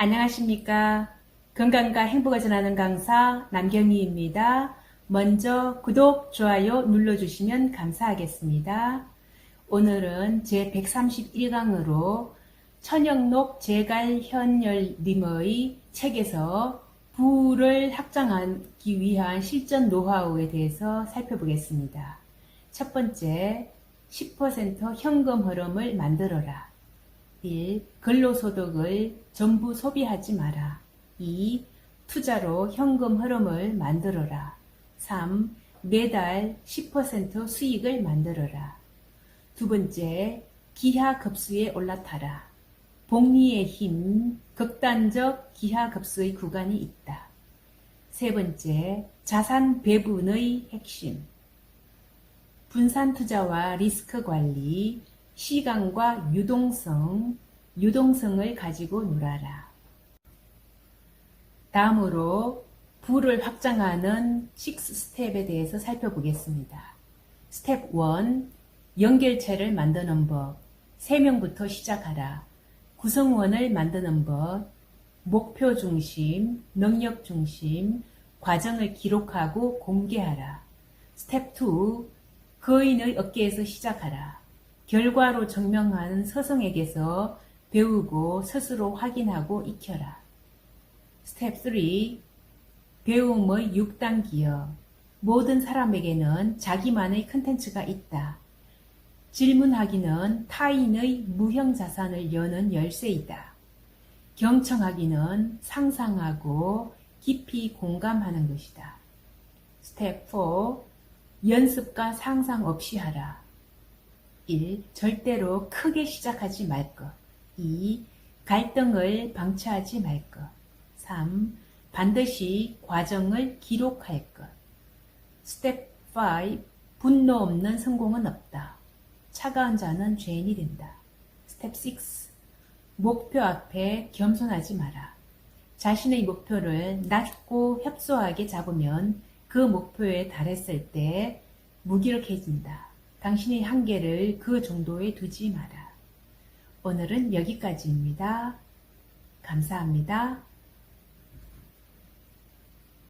안녕하십니까. 건강과 행복을 전하는 강사 남경희입니다. 먼저 구독, 좋아요 눌러주시면 감사하겠습니다. 오늘은 제 131강으로 천영록 제갈현열님의 책에서 부를 확장하기 위한 실전 노하우에 대해서 살펴보겠습니다. 첫 번째, 10% 현금 흐름을 만들어라. 1. 근로소득을 전부 소비하지 마라. 2. 투자로 현금 흐름을 만들어라. 3. 매달 10% 수익을 만들어라. 두 번째, 기하급수에 올라타라. 복리의 힘, 극단적 기하급수의 구간이 있다. 세 번째, 자산 배분의 핵심. 분산 투자와 리스크 관리, 시간과 유동성, 유동성을 가지고 놀아라. 다음으로 부를 확장하는 6 스텝에 대해서 살펴보겠습니다. 스텝 1. 연결체를 만드는 법. 3명부터 시작하라. 구성원을 만드는 법. 목표 중심, 능력 중심, 과정을 기록하고 공개하라. 스텝 2. 거인의 어깨에서 시작하라. 결과로 증명한 스승에게서 배우고 스스로 확인하고 익혀라. 스텝 3. 배움의 6단 기업. 모든 사람에게는 자기만의 컨텐츠가 있다. 질문하기는 타인의 무형 자산을 여는 열쇠이다. 경청하기는 상상하고 깊이 공감하는 것이다. 스텝 4. 연습과 상상 없이 하라. 1. 절대로 크게 시작하지 말 것. 2. 갈등을 방치하지 말 것. 3. 반드시 과정을 기록할 것. 스텝 5. 분노 없는 성공은 없다. 차가운 자는 죄인이 된다. 스텝 6. 목표 앞에 겸손하지 마라. 자신의 목표를 낮고 협소하게 잡으면 그 목표에 달했을 때 무기력해진다. 당신의 한계를 그 정도에 두지 마라. 오늘은 여기까지입니다. 감사합니다.